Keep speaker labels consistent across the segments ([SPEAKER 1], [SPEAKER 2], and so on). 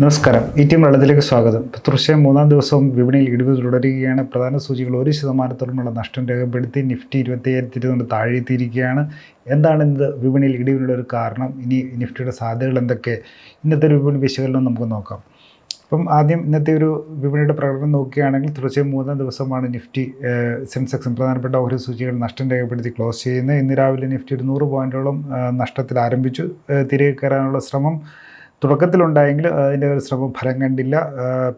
[SPEAKER 1] നമസ്കാരം. ഈ ടീം വെള്ളത്തിലേക്ക് സ്വാഗതം. തീർച്ചയായും മൂന്നാം ദിവസവും വിപണിയിൽ ഇടിവ് തുടരുകയാണ്. പ്രധാന സൂചികൾ ഒരു ശതമാനത്തോളമുള്ള നഷ്ടം രേഖപ്പെടുത്തി നിഫ്റ്റി ഇരുപത്തിയായിരത്തി ഇരുന്നൂറ് താഴെത്തിയിരിക്കുകയാണ് എന്താണ് ഇന്ന് വിപണിയിൽ ഇടിവിനുള്ള ഒരു കാരണം? ഇനി നിഫ്റ്റിയുടെ സാധ്യതകൾ എന്തൊക്കെ? ഇന്നത്തെ ഒരു വിപണി വിശകലനം നമുക്ക് നോക്കാം. അപ്പം ആദ്യം ഇന്നത്തെ ഒരു വിപണിയുടെ പ്രകടനം നോക്കുകയാണെങ്കിൽ തീർച്ചയായും മൂന്നാം ദിവസമാണ് നിഫ്റ്റി സെൻസെക്സും പ്രധാനപ്പെട്ട ഓരോ സൂചികൾ നഷ്ടം രേഖപ്പെടുത്തി ക്ലോസ് ചെയ്യുന്നത്. ഇന്ന് രാവിലെ നിഫ്റ്റി ഒരു നൂറ് പോയിന്റോളം നഷ്ടത്തിൽ ആരംഭിച്ചു. തിരികെ കയറാനുള്ള ശ്രമം തുടക്കത്തിലുണ്ടായെങ്കിൽ അതിന്റെ ഒരു ശ്രമം ഫലം കണ്ടില്ല.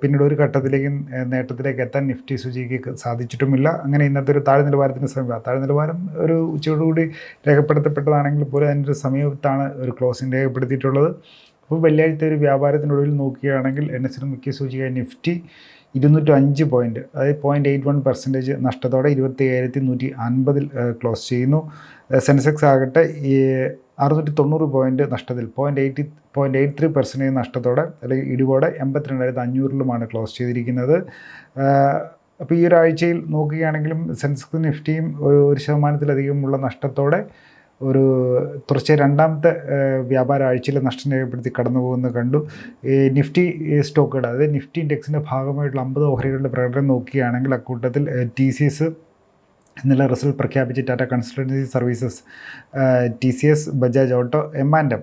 [SPEAKER 1] പിന്നീട് ഒരു ഘട്ടത്തിലേക്ക് നേട്ടത്തിലേക്ക് എത്താൻ നിഫ്റ്റി സൂചിക്ക് സാധിച്ചിട്ടുമില്ല. അങ്ങനെ ഇന്നത്തെ ഒരു താഴെ നിലവാരത്തിന് ശ്രമിക്കുക താഴെ നിലവാരം ഒരു ഉച്ചയോടുകൂടി രേഖപ്പെടുത്തപ്പെട്ടതാണെങ്കിൽ പോലും അതിന്റെ ഒരു സമയത്താണ് ഒരു ക്ലോസിംഗ് രേഖപ്പെടുത്തിയിട്ടുള്ളത്. അപ്പോൾ വെള്ളിയാഴ്ച ഒരു വ്യാപാരത്തിനൊടുവിൽ നോക്കുകയാണെങ്കിൽ എൻ എസ് മുഖ്യ സൂചിക നിഫ്റ്റി ഇരുന്നൂറ്റി അഞ്ച് പോയിന്റ് അതായത് പോയിന്റ് എയ്റ്റ് വൺ പെർസെന്റേജ് നഷ്ടത്തോടെ ഇരുപത്തി ഏഴായിരത്തി നൂറ്റി അൻപതിൽ ക്ലോസ് ചെയ്യുന്നു. സെൻസെക്സ് ആകട്ടെ ഈ അറുന്നൂറ്റി തൊണ്ണൂറ് പോയിന്റ് നഷ്ടത്തിൽ. Point eighty point eight three percentage നഷ്ടത്തോടെ അല്ലെങ്കിൽ ഇടിവോടെ എൺപത്തിരണ്ടായിരത്തി അഞ്ഞൂറിലുമാണ് ക്ലോസ് ചെയ്തിരിക്കുന്നത്. അപ്പോൾ ഈ ഒരാഴ്ചയിൽ നോക്കുകയാണെങ്കിലും സെൻസെക്സ് നിഫ്റ്റിയും ഒരു ഒരു ശതമാനത്തിലധികമുള്ള നഷ്ടത്തോടെ ഒരു തുടർച്ചയായി രണ്ടാമത്തെ വ്യാപാര ആഴ്ചയിൽ നഷ്ടം രേഖപ്പെടുത്തി കടന്നു പോകുന്നത് കണ്ടു നിഫ്റ്റി സ്റ്റോക്കുകൾ അതായത് നിഫ്റ്റി ഇൻഡെക്സിന്റെ ഭാഗമായിട്ടുള്ള അമ്പത് ഓഹരികളുടെ പ്രകടനം നോക്കുകയാണെങ്കിൽ അക്കൂട്ടത്തിൽ ടി സി എസ് ഇന്നലെ റിസൾട്ട് പ്രഖ്യാപിച്ച് Tata consultancy services T C S Bajaj auto M and M.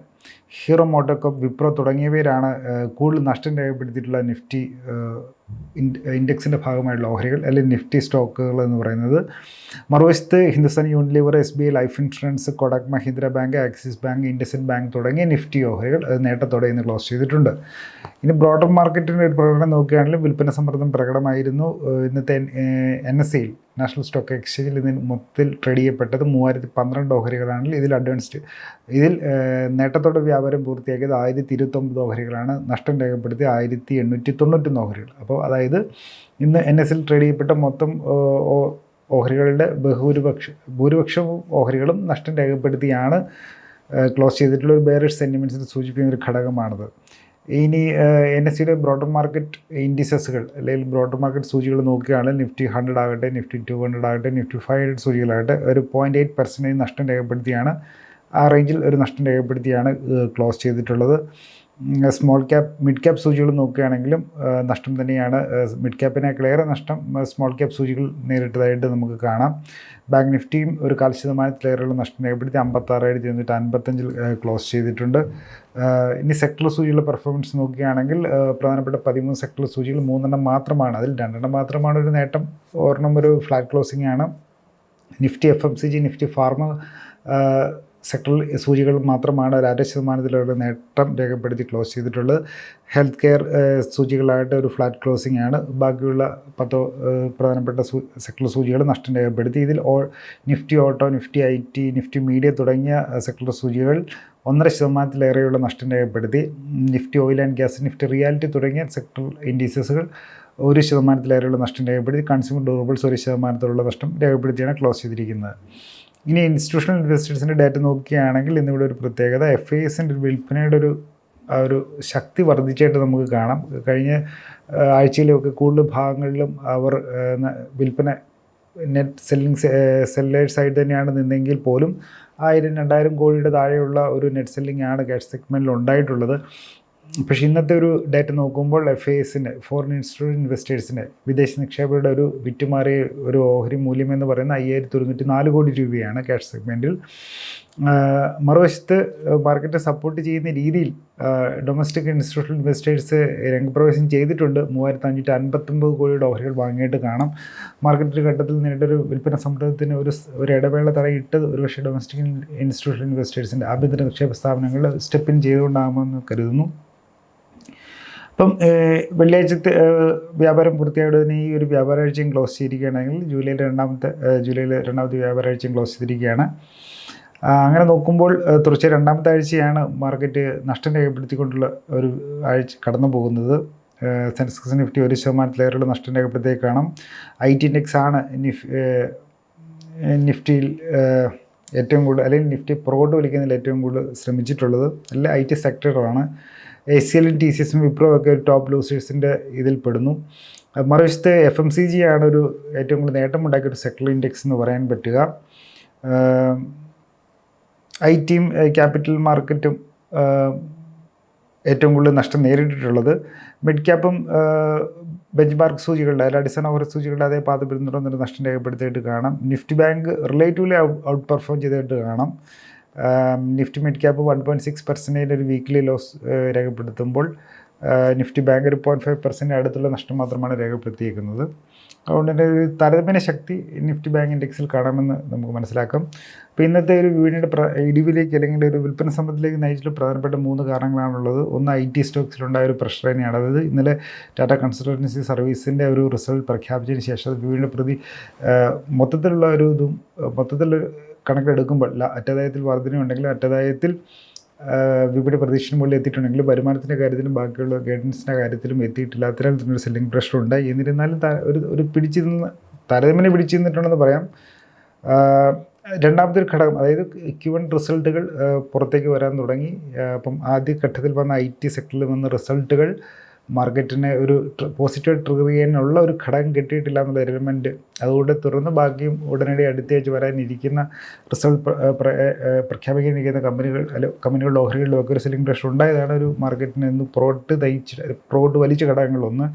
[SPEAKER 1] Hero MotoCorp Wipro തുടങ്ങിയവയിലാണ് ഏഹ്, കൂടുതൽ നഷ്ടം രേഖപ്പെടുത്തിയിട്ടുള്ള നിഫ്റ്റി ഇൻഡെക്സിന്റെ ഭാഗമായിട്ടുള്ള ഓഹരികൾ അല്ലെങ്കിൽ നിഫ്റ്റി സ്റ്റോക്കുകൾ എന്ന് പറയുന്നത്. മറുവശത്ത് Hindustan Unilever S B I life insurance Kotak Mahindra bank Axis bank IndusInd bank തുടങ്ങിയ നിഫ്റ്റി ഓഹരികൾ നേട്ടത്തോടെ ഇന്ന് ക്ലോസ് ചെയ്തിട്ടുണ്ട്. ഇനി ബ്രോഡർ മാർക്കറ്റിന്റെ ഒരു പ്രകടനം നോക്കുകയാണെങ്കിൽ വിൽപ്പന സമ്മർദ്ദം പ്രകടമായിരുന്നു ഇന്നത്തെ എൻ എസ് സിയിൽ നാഷണൽ സ്റ്റോക്ക് എക്സ്ചേഞ്ചിൽ ഇതിന് മൊത്തത്തിൽ ട്രേഡ് ചെയ്യപ്പെട്ടത് മൂവായിരത്തി പന്ത്രണ്ട് ഓഹരികളാണെങ്കിൽ ഇതിൽ അഡ്വാൻസ്ഡ് ഇതിൽ നേട്ടത്തോടെ വ്യാപാരം പൂർത്തിയാക്കിയത് ആയിരത്തി ഇരുപത്തൊമ്പത് ഓഹരികളാണ്. നഷ്ടം രേഖപ്പെടുത്തിയ ആയിരത്തി എണ്ണൂറ്റി തൊണ്ണൂറ്റൊന്ന് ഓഹരികൾ. അപ്പോൾ അതായത് ഇന്ന് എൻ എസ് എൽ ട്രേഡ് ചെയ്യപ്പെട്ട മൊത്തം ഓഹരികളുടെ ബഹുഭൂരിപക്ഷ ഭൂരിപക്ഷവും ഓഹരികളും നഷ്ടം രേഖപ്പെടുത്തിയാണ് ക്ലോസ് ചെയ്തിട്ടുള്ള ഒരു ബേറിഷ് സെന്റിമെന്റ്സിനെ സൂചിപ്പിക്കുന്ന ഒരു ഘടകമാണത്. ഇനി എൻ എസ് സിയുടെ ബ്രോഡർ മാർക്കറ്റ് ഇൻഡിസസുകൾ അല്ലെങ്കിൽ ബ്രോഡർ മാർക്കറ്റ് സൂചികൾ നോക്കുകയാണെങ്കിൽ നിഫ്റ്റി ഹൺഡ്രഡ് ആകട്ടെ നിഫ്റ്റി ടു ഹൺഡ്രഡ് ആകട്ടെ നിഫ്റ്റി ഫൈവ് ഹൺഡ്രഡ് സൂചികളാകട്ടെ ഒരു പോയിന്റ് എയ്റ്റ് പെർസെന്റേജ് നഷ്ടം രേഖപ്പെടുത്തിയാണ് ആ റേഞ്ചിൽ ഒരു നഷ്ടം രേഖപ്പെടുത്തിയാണ് ക്ലോസ് ചെയ്തിട്ടുള്ളത്. സ്മോൾ ക്യാപ്പ് മിഡ് ക്യാപ്പ് സൂചികൾ നോക്കുകയാണെങ്കിലും നഷ്ടം തന്നെയാണ്. മിഡ് ക്യാപ്പിനേക്കാളേറെ നഷ്ടം സ്മോൾ ക്യാപ്പ് സൂചികൾ നേരിട്ടതായിട്ട് നമുക്ക് കാണാം. ബാങ്ക് നിഫ്റ്റിയും ഒരു കാൽ ശതമാനത്തിലേറെയുള്ള നഷ്ടം രേഖപ്പെടുത്തി അമ്പത്താറായിരത്തി ഇരുന്നൂറ്റി അൻപത്തഞ്ചിൽ ക്ലോസ് ചെയ്തിട്ടുണ്ട്. ഇനി സെക്ടർ സൂചികളുടെ പെർഫോമൻസ് നോക്കുകയാണെങ്കിൽ പ്രധാനപ്പെട്ട പതിമൂന്ന് സെക്ടർ സൂചികൾ മൂന്നെണ്ണം മാത്രമാണ്. അതിൽ രണ്ടെണ്ണം മാത്രമാണ് ഒരു നേട്ടം. ഒരെണ്ണം ഒരു ഫ്ലാറ്റ് ക്ലോസിംഗ് ആണ്. Nifty F M C G Nifty pharma സെക്ടറിൽ സൂചികൾ മാത്രമാണ് ഒരു അര ശതമാനത്തിലുള്ള നേട്ടം രേഖപ്പെടുത്തി ക്ലോസ് ചെയ്തിട്ടുള്ളത്. ഹെൽത്ത് കെയർ സൂചികളായിട്ട് ഒരു ഫ്ലാറ്റ് ക്ലോസിംഗ് ആണ് ബാക്കിയുള്ള പത്തോ പ്രധാനപ്പെട്ട സൂ സെക്ടർ സൂചികൾ നഷ്ടം രേഖപ്പെടുത്തി. ഇതിൽ ഓ Nifty auto Nifty I T Nifty media തുടങ്ങിയ സെക്ടറൽ സൂചികൾ ഒന്നര ശതമാനത്തിലേറെയുള്ള നഷ്ടം രേഖപ്പെടുത്തി. Nifty oil and gas Nifty realty തുടങ്ങിയ സെക്ടർ ഇൻഡീസസുകൾ ഒരു ശതമാനത്തിലേറെയുള്ള നഷ്ടം രേഖപ്പെടുത്തി. കൺസ്യൂമർ ഡ്യൂറബിൾസ് ഒരു ശതമാനത്തിലുള്ള നഷ്ടം രേഖപ്പെടുത്തിയാണ് ക്ലോസ് ചെയ്തിരിക്കുന്നത്. ഇനി ഇൻസ്റ്റിറ്റ്യൂഷണൽ ഇൻവെസ്റ്റേഴ്സിന്റെ ഡാറ്റ നോക്കുകയാണെങ്കിൽ ഇന്നിവിടെ ഒരു പ്രത്യേകത. എഫ് ഐ എസിന്റെ ഒരു വിൽപ്പനയുടെ ഒരു ഒരു ശക്തി വർദ്ധിച്ചായിട്ട് നമുക്ക് കാണാം. കഴിഞ്ഞ ആഴ്ചയിലൊക്കെ കൂടുതൽ ഭാഗങ്ങളിലും അവർ വിൽപ്പന നെറ്റ് സെല്ലിംഗ് സെല്ലേഴ്സായിട്ട് തന്നെയാണ് നിന്നെങ്കിൽ പോലും ആയിരം രണ്ടായിരം കോടിയുടെ താഴെയുള്ള ഒരു നെറ്റ് സെല്ലിംഗ് ആണ് ക്യാഷ് സെഗ്മെന്റിൽ ഉണ്ടായിട്ടുള്ളത്. പക്ഷേ ഇന്നത്തെ ഒരു ഡേറ്റ നോക്കുമ്പോൾ എഫ് എസിന് ഫോറിൻ ഇൻസ്റ്റിറ്റ്യൂട്ട് ഇൻവെസ്റ്റേഴ്സിന് വിദേശ നിക്ഷേപകരുടെ ഒരു വിറ്റുമാറിയ ഒരു ഓഹരി മൂല്യം എന്ന് പറയുന്ന അയ്യായിരത്തി ഒരുന്നൂറ്റി നാല് കോടി രൂപയാണ് ക്യാഷ് സെഗ്മെന്റിൽ മറുവശത്ത് മാർക്കറ്റ് സപ്പോർട്ട് ചെയ്യുന്ന രീതിയിൽ ഡൊമസ്റ്റിക് ഇൻസ്റ്റിറ്റ്യൂഷണൽ ഇൻവെസ്റ്റേഴ്സ് രംഗപ്രവേശം ചെയ്തിട്ടുണ്ട്. മൂവായിരത്തി അഞ്ഞൂറ്റി അൻപത്തൊമ്പത് കോടിയുടെ ഓഹരികൾ വാങ്ങിയിട്ട് കാണാം. മാർക്കറ്റ് ഒരു ഘട്ടത്തിൽ നേരിട്ടൊരു വിൽപ്പന സമ്മർദ്ദത്തിന് ഒരു ഒരു ഇടവേള തടയിട്ട് ഒരുപക്ഷെ ഡൊമസ്റ്റിക് ഇൻസ്റ്റിറ്റ്യൂഷണൽ ഇൻവെസ്റ്റേഴ്സിന്റെ ആഭ്യന്തര നിക്ഷേപ സ്ഥാപനങ്ങൾ സ്റ്റെപ്പ് ഇൻ ചെയ്തുകൊണ്ടാകുമെന്ന് കരുതുന്നു. അപ്പം വെള്ളിയാഴ്ചത്തെ വ്യാപാരം പൂർത്തിയായതിന് ഈ ഒരു വ്യാപാരാഴ്ചയും ക്ലോസ് ചെയ്തിരിക്കുകയാണെങ്കിൽ ജൂലൈയിലെ രണ്ടാമത്തെ ജൂലൈ രണ്ടാമത്തെ വ്യാപാരാഴ്ചയും ക്ലോസ് ചെയ്തിരിക്കുകയാണ്. അങ്ങനെ നോക്കുമ്പോൾ തുടർച്ച രണ്ടാമത്തെ ആഴ്ചയാണ് മാർക്കറ്റ് നഷ്ടം രേഖപ്പെടുത്തിക്കൊണ്ടുള്ള ഒരു ആഴ്ച കടന്നു പോകുന്നത്. സെൻസെക്സ് നിഫ്റ്റി ഒരു ശതമാനത്തിലേറെ നഷ്ടം രേഖപ്പെടുത്തിയേ കാണാം. ഐ ടി ഇൻഡെക്സ് ആണ് നിഫ് നിഫ്റ്റിയിൽ ഏറ്റവും കൂടുതൽ അല്ലെങ്കിൽ നിഫ്റ്റി പുറകോട്ട് വലിക്കുന്നതിൽ ഏറ്റവും കൂടുതൽ ശ്രമിച്ചിട്ടുള്ളത്. അല്ല ഐ ടി സെക്ടറാണ്. എ സി എല്ലും ടി സി എസും വിപ്രോ ഒക്കെ ഒരു ടോപ്പ് ലൂസേഴ്സിന്റെ ഇതിൽ പെടുന്നു. മറുവശത്ത് എഫ് എം സി ജി ആണ് ഒരു ഏറ്റവും കൂടുതൽ നേട്ടമുണ്ടാക്കിയ ഒരു സെക്ടർ ഇൻഡെക്സ് എന്ന് പറയാൻ പറ്റുക. ഐ ടിയും ക്യാപിറ്റൽ മാർക്കറ്റും ഏറ്റവും കൂടുതൽ നഷ്ടം നേരിട്ടിട്ടുള്ളത്. മിഡ് ക്യാപ്പും ബെഞ്ച് മാർക്ക് സൂചികളുടെ അല്ല അടിസ്ഥാന ഓവർ സൂചികളുടെ അതേ പാത പിന്തുടർന്നൊരു നഷ്ടം രേഖപ്പെടുത്തിയിട്ട് കാണാം. Nifty bank relatively outperform ചെയ്തിട്ട് കാണാം. Nifty mid cap one point six percentage ഒരു വീക്ക്ലി ലോസ് രേഖപ്പെടുത്തുമ്പോൾ നിഫ്റ്റി ബാങ്ക് ഒരു പോയിന്റ് ഫൈവ് പെർസെന്റ് അടുത്തുള്ള നഷ്ടം മാത്രമാണ് രേഖപ്പെടുത്തിയിരിക്കുന്നത് അതുകൊണ്ട് തന്നെ ഒരു താരതമ്യ ശക്തി നിഫ്റ്റി ബാങ്ക് ഇൻഡെക്സിൽ കാണാമെന്ന് നമുക്ക് മനസ്സിലാക്കാം. അപ്പോൾ ഇന്നത്തെ ഒരു വീടിന്റെ ഇടിവിലേക്ക് അല്ലെങ്കിൽ ഒരു വിൽപ്പന സമ്പത്തിലേക്ക് നയിച്ചിട്ട് പ്രധാനപ്പെട്ട മൂന്ന് കാരണങ്ങളാണുള്ളത്. ഒന്ന് ഐ ടി സ്റ്റോക്സിലുണ്ടായ ഒരു പ്രഷർ തന്നെയാണ്. അതായത് ഇന്നലെ ടാറ്റ കൺസൾട്ടൻസി സർവീസിന്റെ ഒരു റിസൾട്ട് പ്രഖ്യാപിച്ചതിന് ശേഷം വീണ്ടും പ്രതി മൊത്തത്തിലുള്ള ഒരു ഇതും മൊത്തത്തിലുള്ള കണക്കെടുക്കുമ്പോൾ അറ്റാദായത്തിൽ വർധനയുണ്ടെങ്കിലും അറ്റാദായത്തിൽ വിപണി പ്രതീക്ഷ മുകളിൽ എത്തിയിട്ടുണ്ടെങ്കിലും വരുമാനത്തിന്റെ കാര്യത്തിലും ബാക്കിയുള്ള ഗൈഡൻസിന്റെ കാര്യത്തിലും എത്തിയിട്ടില്ല. അത്തരം തന്നെ സെല്ലിംഗ് പ്രഷർ ഉണ്ടായി. എന്നിരുന്നാലും ഒരു ഒരു പിടിച്ചിരുന്ന് താരതമ്യം പിടിച്ചിരുന്നിട്ടുണ്ടെന്ന് പറയാം. രണ്ടാമത്തെ ഒരു ഘടകം അതായത് ക്യു വൺ റിസൾട്ടുകൾ പുറത്തേക്ക് വരാൻ തുടങ്ങി. അപ്പം ആദ്യ ഘട്ടത്തിൽ വന്ന ഐ ടി സെക്ടറിൽ വന്ന റിസൾട്ടുകൾ മാർക്കറ്റിനെ ഒരു പോസിറ്റീവ് ട്രിഗർ ചെയ്യാനുള്ള ഒരു ഘടകം കിട്ടിയിട്ടില്ല എന്നുള്ള എലിമെന്റ് അതുകൊണ്ട് തുടർന്ന് ബാക്കിയും ഉടനടി അടുത്തയാഴ്ച വരാനിരിക്കുന്ന റിസൾട്ട് പ്രഖ്യാപിക്കാനിരിക്കുന്ന കമ്പനികൾ അല്ല കമ്പനികളുടെ ഓഹരികളിലും ഒക്കെ ഒരു സെല്ലിംഗ് പ്രഷർ ഉണ്ടായതാണ് ഒരു മാർക്കറ്റിനെ ഒന്ന് പ്രോട്ട് തയ്ച്ച് പ്രോട്ട് വലിച്ച ഘടകങ്ങളൊന്ന്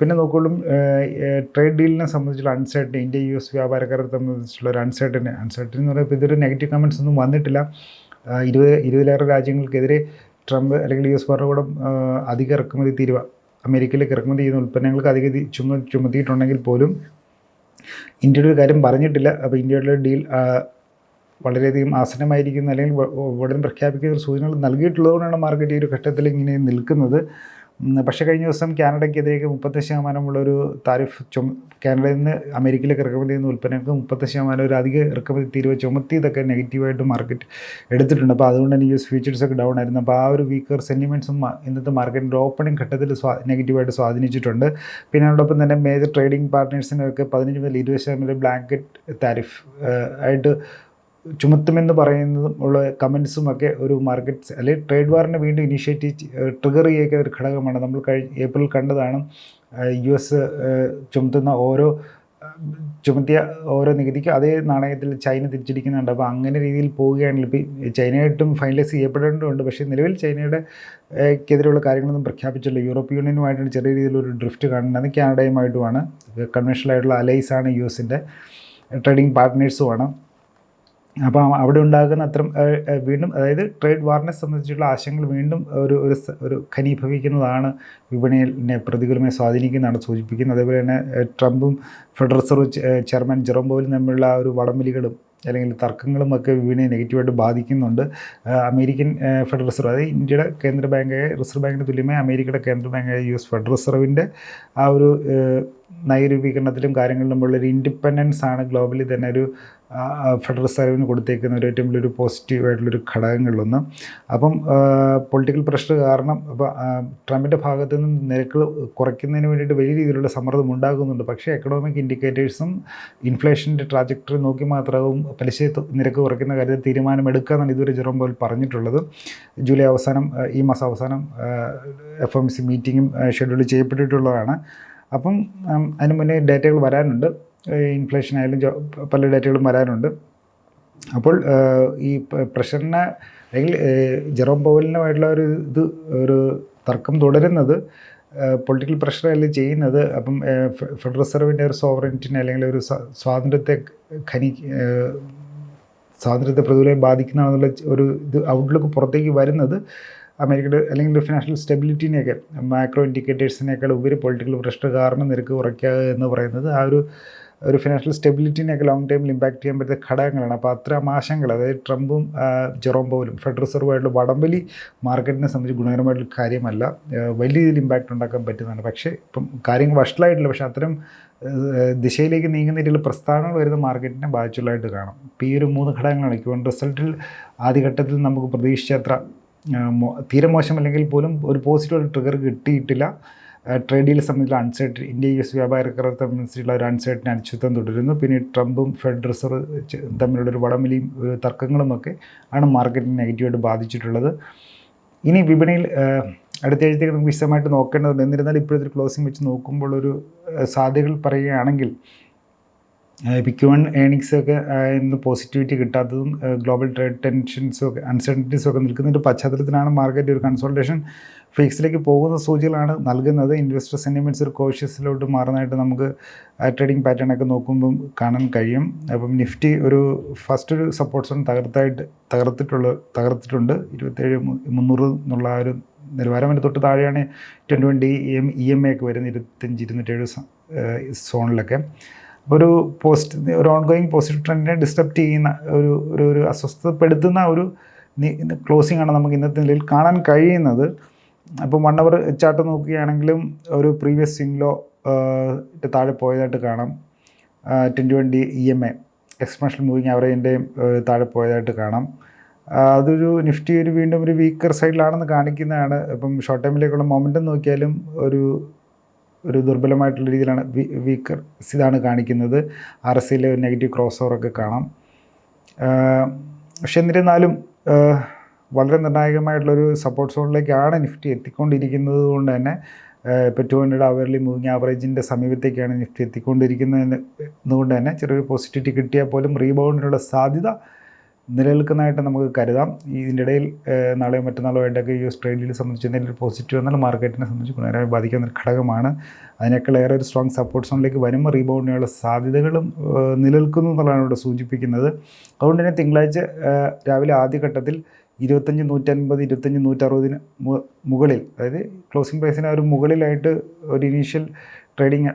[SPEAKER 1] പിന്നെ നോക്കുമ്പോഴും ട്രേഡ് ഡീലിനെ സംബന്ധിച്ചുള്ള അൺസർട്ടൻ ഇന്ത്യ യു എസ് വ്യാപാരക്കാരെ സംബന്ധിച്ചുള്ള ഒരു അൺസർട്ടൻ അൺസർട്ടൻ എന്ന് പറയുമ്പോൾ ഇതൊരു നെഗറ്റീവ് കമൻസ് ഒന്നും വന്നിട്ടില്ല. ഇരുപത് ഇരുപതിലേറെ രാജ്യങ്ങൾക്കെതിരെ ട്രംപ് അല്ലെങ്കിൽ യു എസ് ഭരണകൂടം അധിക ഇറക്കുമതി തീരുവ അമേരിക്കയിലേക്ക് ഇറക്കുമതി ചെയ്യുന്ന ഉൽപ്പന്നങ്ങൾക്ക് അധിക ചുമ ചുമത്തിയിട്ടുണ്ടെങ്കിൽ പോലും ഇന്ത്യയുടെ ഒരു കാര്യം പറഞ്ഞിട്ടില്ല. അപ്പോൾ ഇന്ത്യയുടെ ഡീൽ വളരെയധികം ആസന്നമായിരിക്കുന്ന അല്ലെങ്കിൽ ഉടൻ പ്രഖ്യാപിക്കുന്ന സൂചനകൾ നൽകിയിട്ടുള്ളതുകൊണ്ടാണ് മാർക്കറ്റ് ഈ ഒരു ഘട്ടത്തിൽ ഇങ്ങനെ നിൽക്കുന്നത്. പക്ഷേ കഴിഞ്ഞ ദിവസം കാനഡയ്ക്കെതിരേക്ക് മുപ്പത്തി ശതമാനമുള്ള ഒരു താരിഫ് ചുമ കാനഡയിൽ നിന്ന് അമേരിക്കയിലേക്ക് ഇറക്കുമതി ചെയ്യുന്ന ഉൽപ്പന്നങ്ങൾക്ക് മുപ്പത്തഞ്ച് ശതമാനം ഒരു അധിക ഇറക്കുമതി തീരുവ ചുമത്തിയതൊക്കെ നെഗറ്റീവായിട്ട് മാർക്കറ്റ് എടുത്തിട്ടുണ്ട്. അപ്പോൾ അതുകൊണ്ട് തന്നെ യു എസ് ഫ്യൂച്ചേഴ്സ് ഒക്കെ ഡൗൺ ആയിരുന്നു. അപ്പോൾ ആ ഒരു വീക്കർ സെന്റിമെന്റ്സും ഇന്നത്തെ മാർക്കറ്റിന്റെ ഓപ്പണിംഗ് ഘട്ടത്തിൽ സ്വാ നെഗറ്റീവായിട്ട് സ്വാധീനിച്ചിട്ടുണ്ട്. പിന്നെ അതോടൊപ്പം തന്നെ മേജർ ട്രേഡിംഗ് പാർട്ട്നേഴ്സിനൊക്കെ പതിനഞ്ച് മുതൽ ഇരുപത് ശതമാനം ബ്ലാങ്കറ്റ് താരിഫ് ആയിട്ട് ചുമത്തുമെന്ന് പറയുന്നതും ഉള്ള കമൻസും ഒക്കെ ഒരു മാർക്കറ്റ് അല്ലെങ്കിൽ ട്രേഡ് വാറിനെ വീണ്ടും ഇനിഷ്യേറ്റ് ട്രിഗർ ചെയ്യുന്ന ഒരു ഘടകമാണ്. നമ്മൾ കഴിഞ്ഞ ഏപ്രിൽ കണ്ടതാണ് യു എസ് ചുമത്തുന്ന ഓരോ ചുമത്തിയ ഓരോ നികുതിക്ക് അതേ നാണയത്തിൽ ചൈന തിരിച്ചിരിക്കുന്നുണ്ട്. അപ്പോൾ അങ്ങനെ രീതിയിൽ പോവുകയാണെങ്കിൽ ഇപ്പോൾ ചൈനയായിട്ടും ഫൈനലൈസ് ചെയ്യപ്പെടേണ്ടതുണ്ട്. പക്ഷേ നിലവിൽ ചൈനയുടെ ക്കെതിരെയുള്ള കാര്യങ്ങളൊന്നും പ്രഖ്യാപിച്ചില്ല യൂറോപ്യൻ യൂണിയനുമായിട്ടാണ് ചെറിയ രീതിയിലൊരു ഡ്രിഫ്റ്റ് കാണുന്നത് കാനഡയുമായിട്ടുമാണ്. കൺവെൻഷണൽ ആയിട്ടുള്ള അലൈസാണ് യു എസിന്റെ. ട്രേഡിംഗ് പാർട്ട്നേഴ്സുമാണ്. അപ്പോൾ അവിടെ ഉണ്ടാകുന്ന അത്തരം വീണ്ടും അതായത് ട്രേഡ് വാറിനെ സംബന്ധിച്ചുള്ള ആശങ്കകൾ വീണ്ടും ഒരു ഒരു ഒരു ഖനീഭവിക്കുന്നതാണ് വിപണിയെ പ്രതികൂലമായി സ്വാധീനിക്കുന്നതാണ് സൂചിപ്പിക്കുന്നത് അതേപോലെ തന്നെ ട്രംപും ഫെഡറൽ റിസർവ് ചെയർമാൻ ജെറോം പൗലും തമ്മിലുള്ള ആ ഒരു വടംവലികളും അല്ലെങ്കിൽ തർക്കങ്ങളും ഒക്കെ വിപണിയെ നെഗറ്റീവായിട്ട് ബാധിക്കുന്നുണ്ട്. അമേരിക്കൻ ഫെഡറൽ റിസർവ് അതായത് ഇന്ത്യയുടെ കേന്ദ്ര ബാങ്കായ റിസർവ് ബാങ്കിന് തുല്യമായ അമേരിക്കയുടെ കേന്ദ്ര ബാങ്കായ യു എസ് ഫെഡറൽ റിസർവിന്റെ ആ ഒരു നയരൂപീകരണത്തിലും കാര്യങ്ങളിലും ഉള്ള ഒരു ഇൻഡിപെൻഡൻസ് ആണ് ഗ്ലോബലി തന്നെ ഒരു ഫെഡറൽ റിസർവിന് കൊടുത്തേക്കുന്ന ഒരു ഏറ്റവും വലിയൊരു പോസിറ്റീവായിട്ടുള്ളൊരു ഘടകങ്ങളിലൊന്ന്. അപ്പം പൊളിറ്റിക്കൽ പ്രഷർ കാരണം ഇപ്പം ട്രംപിന്റെ ഭാഗത്ത് നിന്നും നിരക്കുകൾ കുറയ്ക്കുന്നതിന് വേണ്ടിയിട്ട് വലിയ രീതിയിലുള്ള സമ്മർദ്ദം ഉണ്ടാകുന്നുണ്ട്. പക്ഷേ എക്കണോമിക് ഇൻഡിക്കേറ്റേഴ്സും ഇൻഫ്ലേഷന്റെ ട്രാജക്ടറി നോക്കി മാത്രവും പലിശ നിരക്ക് കുറയ്ക്കുന്ന കാര്യത്തിൽ തീരുമാനമെടുക്കാമെന്നാണ് ഇതുവരെ ജെറോം പോൽ പറഞ്ഞിട്ടുള്ളത്. ജൂലൈ അവസാനം ഈ മാസം അവസാനം എഫ് എം സി മീറ്റിങ്ങും ഷെഡ്യൂൾ ചെയ്യപ്പെട്ടിട്ടുള്ളതാണ്. അപ്പം അതിന് മുന്നേ ഡേറ്റകൾ വരാനുണ്ട്. ഇൻഫ്ലേഷൻ ആയാലും പല ഡേറ്റകളും വരാനുണ്ട്. അപ്പോൾ ഈ പ്രഷറിനെ അല്ലെങ്കിൽ ജെറോം പവലിനുമായിട്ടുള്ള ഒരു ഇത് ഒരു തർക്കം തുടരുന്നത് പൊളിറ്റിക്കൽ പ്രഷർ അല്ല ചെയ്യുന്നത്. അപ്പം ഫെഡറൽ റിസർവിന്റെ ഒരു സോവറിറ്റിനെ അല്ലെങ്കിൽ ഒരു സ്വാതന്ത്ര്യത്തെ ഖനി സ്വാതന്ത്ര്യത്തെ പ്രതികൂലമായി ബാധിക്കുന്നതാണെന്നുള്ള ഒരു ഇത് ഔട്ട്ലുക്ക് പുറത്തേക്ക് വരുന്നത് അമേരിക്കയുടെ അല്ലെങ്കിൽ ഫിനാൻഷ്യൽ സ്റ്റെബിലിറ്റിനെയൊക്കെ മാക്രോ ഇൻഡിക്കേറ്റേഴ്സിനേക്കാൾ ഉപരി പൊളിറ്റിക്കൽ പ്രഷർ കാരണം നിരക്ക് കുറയ്ക്കുക എന്ന് പറയുന്നത് ആ ഒരു ഒരു ഫിനാൻഷ്യൽ സ്റ്റെബിലിറ്റിനെയൊക്കെ ലോങ് ടൈമിൽ ഇമ്പാക്ട് ചെയ്യാൻ പറ്റുന്ന ഘടകങ്ങളാണ്. അപ്പോൾ അത്തരം ആശങ്കകൾ അതായത് ട്രംപും ജെറോം പൗലും ഫെഡറൽ റിസർവായിട്ടുള്ള വടംവലി മാർക്കറ്റിനെ സംബന്ധിച്ച് ഗുണകരമായിട്ടുള്ള കാര്യമല്ല. വലിയ രീതിയിൽ ഇമ്പാക്റ്റ് ഉണ്ടാക്കാൻ പറ്റുന്നതാണ്. പക്ഷേ ഇപ്പം കാര്യങ്ങൾ വഷളായിട്ടില്ല. പക്ഷേ അത്തരം ദിശയിലേക്ക് നീങ്ങുന്ന രീതിയിലുള്ള പ്രസ്ഥാനങ്ങൾ വരുന്ന മാർക്കറ്റിനെ ബാധിച്ചുള്ളതായിട്ട് കാണാം. ഇപ്പോൾ ഈ ഒരു മൂന്ന് ഘടകങ്ങളാണ്. ഇപ്പോൾ റിസൾട്ടിൽ ആദ്യഘട്ടത്തിൽ നമുക്ക് പ്രതീക്ഷിച്ചത്ര തീരെ മോശമല്ലെങ്കിൽ പോലും ഒരു പോസിറ്റീവ് ട്രിഗർ കിട്ടിയിട്ടില്ല. ട്രേഡ് ഡീൽ സംബന്ധിച്ചുള്ള അൺസർട്ടൻ ഇന്ത്യ യു എസ് വ്യാപാരക്കാരെ സംബന്ധിച്ചുള്ള ഒരു അൺസർട്ടൻ അനിശ്ചിത്വം തുടരുന്നു. പിന്നെ ട്രംപും ഫെഡ് റിസർവ് തമ്മിലുള്ള ഒരു വടമിലിയും തർക്കങ്ങളുമൊക്കെ ആണ് മാർക്കറ്റിനെ നെഗറ്റീവായിട്ട് ബാധിച്ചിട്ടുള്ളത്. ഇനി വിപണിയിൽ അടുത്ത ആഴ്ചത്തേക്ക് നമുക്ക് വിശദമായിട്ട് നോക്കേണ്ടതുണ്ട്. എന്നിരുന്നാലും ഇപ്പോഴത്തെ ക്ലോസിംഗ് വെച്ച് നോക്കുമ്പോൾ ഒരു സാധ്യതകൾ പറയുകയാണെങ്കിൽ ക്യു വൺ ഏണിങ്സ് ഒക്കെ ഇന്ന് പോസിറ്റിവിറ്റി കിട്ടാത്തതും ഗ്ലോബൽ ട്രേഡ് ടെൻഷൻസും ഒക്കെ അൺസർട്ടനിറ്റീസും ഒക്കെ നിൽക്കുന്നതിന്റെ പശ്ചാത്തലത്തിലാണ് മാർക്കറ്റ് ഒരു കൺസൾട്ടേഷൻ ഫിക്സിലേക്ക് പോകുന്ന സൂചികളാണ് നൽകുന്നത്. ഇൻവെസ്റ്റർ സെന്റിമെന്റ്സ് ഒരു കോഷ്യസിലോട്ട് മാറുന്നതായിട്ട് നമുക്ക് ട്രേഡിംഗ് പാറ്റേൺ ഒക്കെ നോക്കുമ്പം കാണാൻ കഴിയും. അപ്പം നിഫ്റ്റി ഒരു ഫസ്റ്റ് ഒരു സപ്പോർട്ട് സോൺ തകർത്തായിട്ട് തകർത്തിട്ടുള്ള തകർത്തിട്ടുണ്ട്. ഇരുപത്തേഴ് മുന്നൂറ് എന്നുള്ള ആ ഒരു നിലവാരം. അതിന്റെ തൊട്ട് താഴെയാണ് twenty one D M E M A ഒക്കെ വരുന്നത് ഇരുപത്തഞ്ച് ഇരുന്നൂറ്റേഴ് സോണിലൊക്കെ. ഒരു പോസ്റ്റ് ഒരു ഓൺഗോയിങ് പോസിറ്റീവ് ട്രെൻഡിനെ ഡിസ്റ്റർബ് ചെയ്യുന്ന ഒരു ഒരു ഒരു അസ്വസ്ഥപ്പെടുത്തുന്ന ഒരു ക്ലോസിംഗ് ആണ് നമുക്ക് ഇന്നത്തെ നിലയിൽ കാണാൻ കഴിയുന്നത്. അപ്പോൾ വൺ അവർ ചാർട്ട് നോക്കുകയാണെങ്കിലും ഒരു പ്രീവിയസ് സിംഗ്ലോ താഴെ പോയതായിട്ട് കാണാം. Twenty twenty E M A expansion moving അവറേജിന്റെയും താഴെ പോയതായിട്ട് കാണാം. അതൊരു നിഫ്റ്റി ഒരു വീണ്ടും ഒരു വീക്കർ സൈഡിലാണെന്ന് കാണിക്കുന്നതാണ്. ഇപ്പം ഷോർട്ട് ടൈമിലേക്കുള്ള മൊമെന്റം നോക്കിയാലും ഒരു ഒരു ദുർബലമായിട്ടുള്ള രീതിയിലാണ് വീക്കർ ഇതാണ് കാണിക്കുന്നത്. ആർ എസ് സിയിലെ നെഗറ്റീവ് ക്രോസ് ഓവറൊക്കെ കാണാം. പക്ഷെ എന്നിരുന്നാലും വളരെ നിർണായകമായിട്ടുള്ളൊരു സപ്പോർട്ട് സോണിലേക്കാണ് നിഫ്റ്റി എത്തിക്കൊണ്ടിരിക്കുന്നത് കൊണ്ട് തന്നെ ഇപ്പോൾ ടു ഹൺഡ്രഡ് അവർലി മൂവിങ് ആവറേജിന്റെ സമീപത്തേക്കാണ് നിഫ്റ്റി എത്തിക്കൊണ്ടിരിക്കുന്നത് എന്നുകൊണ്ട് തന്നെ ചെറിയൊരു പോസിറ്റിവിറ്റി കിട്ടിയാൽ പോലും റീബൗണ്ടിനുള്ള സാധ്യത നിലനിൽക്കുന്നതായിട്ട് നമുക്ക് കരുതാം. ഈ ഇതിന്റെ ഇടയിൽ നാളെയും മറ്റന്നാളോ ആയിട്ടൊക്കെ എസ് ട്രേഡിനെ സംബന്ധിച്ച് എന്തെങ്കിലും പോസിറ്റീവ് എന്നാൽ മാർക്കറ്റിനെ സംബന്ധിച്ച് ഗുണകരമായി ബാധിക്കുന്ന ഒരു ഘടകമാണ്. അതിനേക്കാൾ ഏറെ ഒരു സ്ട്രോങ് സപ്പോർട്ട് സോണിലേക്ക് വരുമ്പോൾ റീബൗണ്ടിനുള്ള സാധ്യതകളും നിലനിൽക്കുന്നു എന്നുള്ളതാണ് ഇവിടെ സൂചിപ്പിക്കുന്നത്. അതുകൊണ്ട് തന്നെ തിങ്കളാഴ്ച രാവിലെ ആദ്യഘട്ടത്തിൽ ഇരുപത്തഞ്ച് നൂറ്റൻപത് ഇരുപത്തഞ്ച് നൂറ്ററുപതിന് മുകളിൽ അതായത് ക്ലോസിംഗ് പ്രൈസിന് ഒരു മുകളിലായിട്ട് ഒരു ഇനീഷ്യൽ ട്രേഡിങ്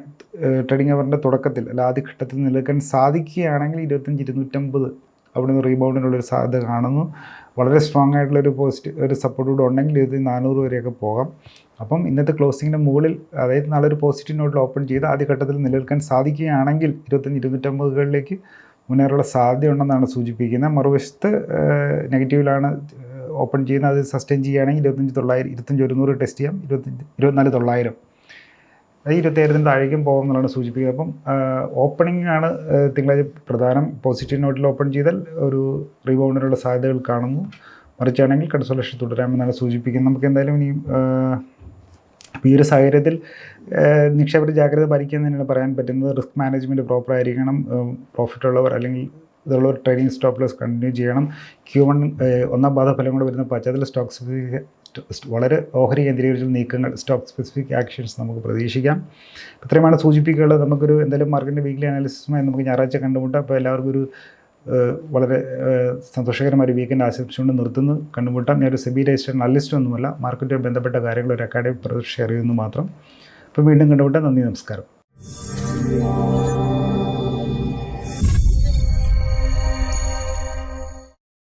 [SPEAKER 1] ട്രേഡിംഗ് അവറിന്റെ തുടക്കത്തിൽ അല്ല ആദ്യഘട്ടത്തിൽ നിലനിൽക്കാൻ സാധിക്കുകയാണെങ്കിൽ ഇരുപത്തഞ്ച് ഇരുന്നൂറ്റമ്പത് അവിടെ നിന്ന് റീബൗണ്ടിനുള്ളൊരു സാധ്യത കാണുന്നു. വളരെ സ്ട്രോങ് ആയിട്ടുള്ളൊരു പോസിറ്റീവ് ഒരു സപ്പോർട്ട് കൂടെ ഉണ്ടെങ്കിൽ ഇത് നാനൂറ് വരെയൊക്കെ പോകാം. അപ്പം ഇന്നത്തെ ക്ലോസിങ്ങിന്റെ മുകളിൽ അതായത് നാളെ ഒരു പോസിറ്റീവ് നോട്ടിൽ ഓപ്പൺ ചെയ്ത് ആദ്യഘട്ടത്തിൽ നിലനിൽക്കാൻ സാധിക്കുകയാണെങ്കിൽ ഇരുപത്തഞ്ച് ഇരുന്നൂറ്റമ്പതുകളിലേക്ക് മുന്നേറുള്ള സാധ്യതയുണ്ടെന്നാണ് സൂചിപ്പിക്കുന്നത്. മറുവശത്ത് നെഗറ്റീവിലാണ് ഓപ്പൺ ചെയ്യുന്നത്. അത് സസ്റ്റെയിൻ ചെയ്യുകയാണെങ്കിൽ ഇരുപത്തഞ്ച് തൊള്ളായിരം ഇരുപത്തഞ്ച് ഒരുന്നൂറ് ടെസ്റ്റ് ചെയ്യാം. ഇരുപത്തഞ്ച് ഇരുപത്തിനാല് തൊള്ളായിരം. ഇരുപത്തേഴത്തിന് താഴേക്കും പോകും എന്നുള്ളതാണ് സൂചിപ്പിക്കുന്നത് അപ്പം ഓപ്പണിംഗ് ആണ് തിങ്കളാഴ്ച പ്രധാനം പോസിറ്റീവ് നോട്ടിൽ ഓപ്പൺ ചെയ്താൽ ഒരു റീബൗണ്ടിനുള്ള സാധ്യതകൾ കാണുന്നു. മറിച്ചാണെങ്കിൽ കൺസോളേഷൻ തുടരാമെന്നാണ് സൂചിപ്പിക്കുന്നത്. നമുക്ക് എന്തായാലും ഇനിയും ആ, ഈ ഒരു സാഹചര്യത്തിൽ നിക്ഷേപ ജാഗ്രത പാലിക്കുക തന്നെയാണ് പറയാൻ പറ്റുന്നത്. റിസ്ക് മാനേജ്മെന്റ് പ്രോപ്പർ ആയിരിക്കണം. പ്രോഫിറ്റ് ഉള്ളവർ അല്ലെങ്കിൽ ഇതുള്ളവർ ട്രേഡിംഗ് സ്റ്റോപ്പ് ലോസ് കണ്ടിന്യൂ ചെയ്യണം. ക്യൂ വൺ ഒന്നാം പാദ ഫലം കൂടെ വരുന്ന പശ്ചാത്തല സ്റ്റോക്ക് സ്പെസിഫിക് വളരെ ഓഹരി കേന്ദ്രീകരിച്ചുള്ള നീക്കങ്ങൾ സ്റ്റോക്ക് സ്പെസിഫിക് ആക്ഷൻസ് നമുക്ക് പ്രതീക്ഷിക്കാം. ഇത്രയുമാണ് സൂചിപ്പിക്കാനുള്ളത്. നമുക്കൊരു എന്തായാലും മാർക്കറ്റിന്റെ വീക്ക്ലി അനാലിസിസുമായി നമുക്ക് ഞായറാഴ്ച കണ്ടുമുട്ടാം. അപ്പോൾ എല്ലാവർക്കും ഒരു വളരെ സന്തോഷകരമായ ഒരു വീക്കെൻഡ് ആശംസിച്ചുകൊണ്ട് നിർത്തുന്നു. കണ്ടുമുട്ടാം. ഞാനൊരു സെബി രജിസ്റ്റർ അനലിസ്റ്റ് ഒന്നുമല്ല. മാർക്കറ്റുമായി ബന്ധപ്പെട്ട കാര്യങ്ങൾ ഒരു അക്കാഡമിക് പ്രൊജക്ട് ഷെയർ മാത്രം. അപ്പോൾ വീണ്ടും കണ്ടുമുട്ടാം. നന്ദി നമസ്കാരം.